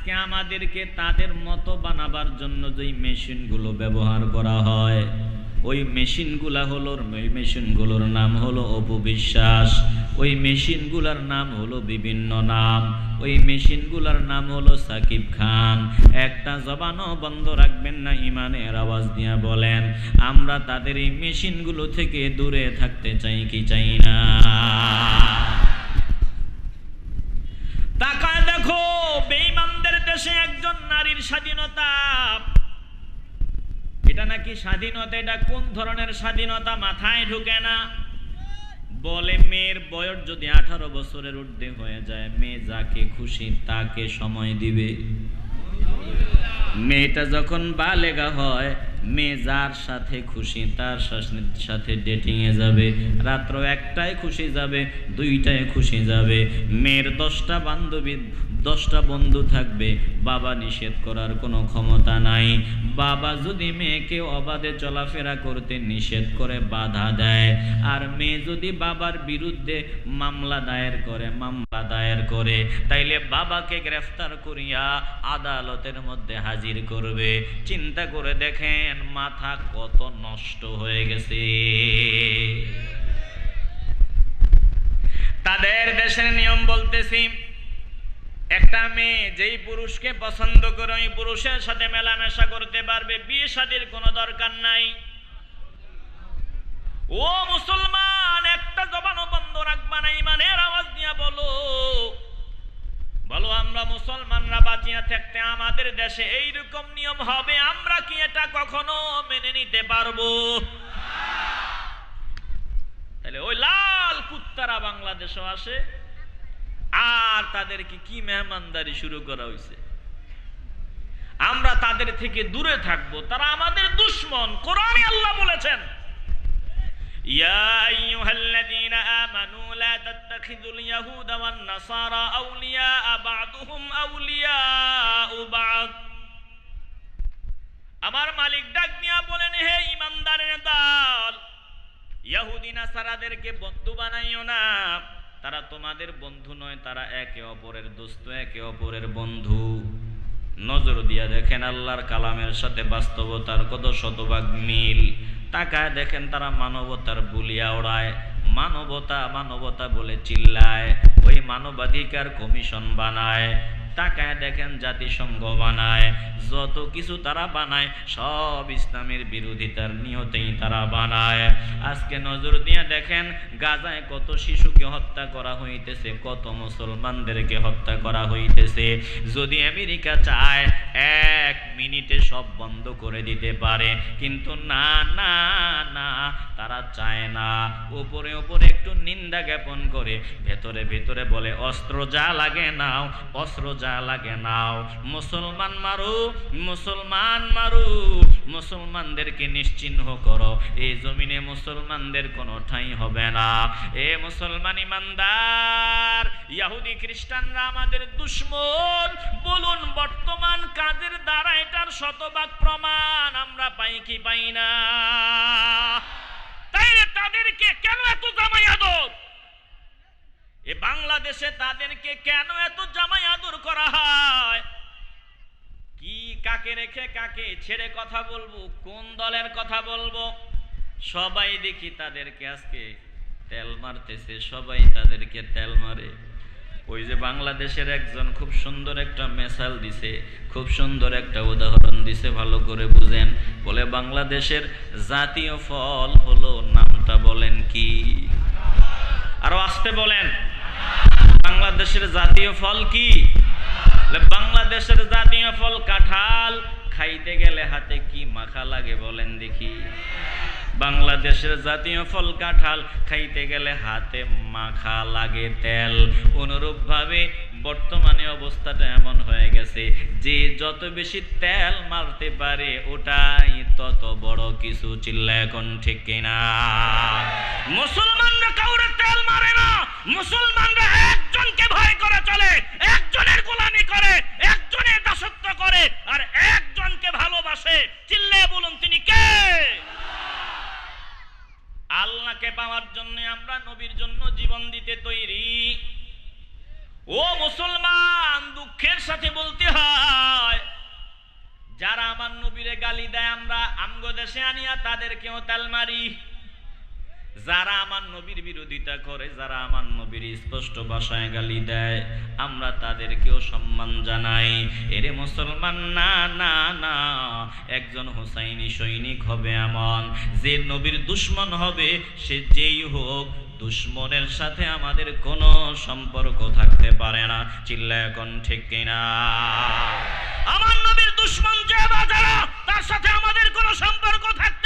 আজকে আমাদেরকে তাদের মতো বানাবার জন্য যেই মেশিনগুলো ব্যবহার করা হয়, ওই মেশিনগুলা হলো, ওই মেশিনগুলোর নাম হলো অপবিশ্বাস ওই মেশিনগুলার নাম হলো বিভিন্ন নাম। ওই মেশিনগুলার নাম হলো সাকিব খান। একটা জবানও বন্ধ রাখবেন না, ইমানের আওয়াজ দিয়া বলেন। আমরা তাদের এই মেশিনগুলো থেকে দূরে থাকতে চাই কি চাই না তাকায় দেখো বেঈমানদের দেশে একজন নারীর স্বাধীনতা। এটা নাকি স্বাধীনতা? এটা কোন ধরনের স্বাধীনতা? মাথায় ঢুকে না। বলে মেয়ের বয়স যদি আঠারো বছরের ঊর্ধ্বে হয়ে যায়, মেয়ে যাকে খুশি তাকে সময় দিবে। মেয়েটা যখন বালেগা হয়, মেয়ে যার সাথে খুশি তার সাথে- সাথে ডেটিংয়ে যাবে। রাত্র একটায় খুশি যাবে, দুইটায় খুশি যাবে। মেয়ের দশটা বান্ধবী দশটা বন্ধু থাকবে, বাবা নিষেধ করার কোনো ক্ষমতা নাই। বাবা যদি মেয়েকে অবাধে চলাফেরা করতে নিষেধ করে, বাধা দেয়। আর মেয়ে যদি বাবার বিরুদ্ধে মামলা দায়ের করে, মামলা দায়ের করে, তাইলে বাবাকে গ্রেফতার করিয়া আদালতের মধ্যে হাজির করবে। চিন্তা করে দেখেন, মাথা কত নষ্ট হয়ে গেছে। তাদের দেশের নিয়ম বলতেছি একটা মেয়ে যেই পুরুষকে পছন্দ করে, ওই পুরুষের সাথে মেলামেশা করতে পারবে, বিয়ে শাদীর কোনো দরকার নাই। ও মুসলমান, একটা জবানও বন্ধ রাখবা না ইমানের আওয়াজ দিয়া বলো। বলো, আমরা মুসলমানরা বাঁচিয়া থাকতে আমাদের দেশে এইরকম নিয়ম হবে, আমরা কি এটা কখনো মেনে নিতে পারব? তাহলে ওই লাল কুত্তারা বাংলাদেশও আসে। আর তাদেরকে কি মেহমানদারি শুরু করা হয়েছে আমরা তাদের থেকে দূরে থাকবো তারা আমাদের দুশ্মন কোরআনে আল্লাহ বলেছেন يا أيها الذين آمنوا لا تتخذوا اليهود والنصارى أولياء بعضهم أولياء بعض আমার মালিক ডাক দিয়া বলেন হে ইমানদারের দল ইহুদি নাসারাদেরকে বন্ধু বানাইও না তারা তোমাদের বন্ধু নয়, তারা একে অপরের দোস্ত, একে অপরের বন্ধু। নজর দিয়া দেখেন আল্লাহর কালামের সাথে বাস্তবতার কত শতভাগ মিল। তাকায় দেখেন তারা মানবতার বুলিয়া ওড়ায়। মানবতা মানবতা বলে চিল্লায়। ওই মানবাধিকার কমিশন বানায়। তাকায় দেখেন জাতিসংঘ বানায়, যত কিছু তারা বানায়, সব ইসলামের বিরোধিতার নিয়তেই তারা বানায়। আজকে নজর দিয়ে দেখেন, গাজায় কত শিশুকে হত্যা করা হইতেছে, কত মুসলমানদেরকে হত্যা করা হইতেছে। যদি আমেরিকা চায়, এক মিনিটে সব বন্ধ করে দিতে পারে। কিন্তু না না না, তারা চায় না। উপরে উপরে একটু নিন্দা জ্ঞাপন করে, ভেতরে ভেতরে বলে, অস্ত্র যা লাগে নাও, অস্ত্র যা লাগে নাও। মুসলমান মারু মুসলমান মারু। মুসলমানদেরকে নিশ্চিহ্ন করো। এই জমিনে মুসলমানদের কোনো ঠাঁই হবে না। এ মুসলমান ইমানদার, ইয়াহুদি খ্রিস্টানরা আমাদের দুশ্মন। বলুন, বর্তমান কাজের দ্বারা এটার শতভাগ প্রমাণ আমরা পাই কি পাই না? তাইলে তাদেরকে কেন এত জামাই আদর এ বাংলাদেশে তাদেরকে কেন এত জামাই আদর করা হয়? কি কাকে রেখে কাকে ছেড়ে কথা বলব? কোন দলের কথা বলব? সবাই দেখি তাদেরকে আজকে তেল মারতেছে, সবাই তাদেরকে তেল মারে। ওই যে বাংলাদেশের একজন খুব সুন্দর একটা মেসাল দিছে, খুব সুন্দর একটা উদাহরণ দিছে, ভালো করে বুঝেন। বলে, বাংলাদেশের জাতীয় ফল হলো নামটা বলেন কি? আরও আসতে বলেন। বাংলাদেশের জাতীয় ফল কি? বাংলাদেশের জাতীয় ফল কাঁঠাল। খাইতে গেলে হাতে কি মাখা লাগে বলেন দেখি। বাংলাদেশের জাতীয় ফল কাঁঠাল। খাইতে গেলে হাতে মাখা লাগে তেল। অনুরূপভাবে বর্তমানে অবস্থাটা এমন হয়ে গেছে যে যত বেশি তেল মারতে পারে ওটাই তত বড় কিছু চিল্লা এখন ঠিক কিনা। মুসলমানরা কাউরে তেল মারে না। মুসলমানরা একজনকে ভয় করে চলে, একজনের গোলামি করে, একজনের দাসত্ব করে, আর একজনকে ভালোবাসে। চিল্লে বলুন, তিনি কে? আল্লাহকে পাওয়ার জন্য আমরা নবীর জন্য জীবন দিতে তৈরি। ও মুসলমান, দুঃখের সাথে বলতে হয়, যারা আমার নবীরে গালি দেয়, আমরা আমগো দেশে আনিয়া তাদেরকেও তাল মারি যারা আমার নবীর বিরোধিতা করে, যারা আমার নবীর স্পষ্ট ভাষায় গালি দেয়, আমরা তাদেরকেও সম্মান জানাই। এরে মুসলমান, না না না, একজন হোসাইনি সৈনিক হবে এমন। যে নবীর দুশ্মন হবে, সে যেই হোক, দুশ্মনের সাথে আমাদের কোনো সম্পর্ক থাকতে পারে না। চিল্লা এখন ঠিক কিনা? আমার নবীর দুশ্মন যে বা যারা, তার সাথে আমাদের কোনো সম্পর্ক থাকতে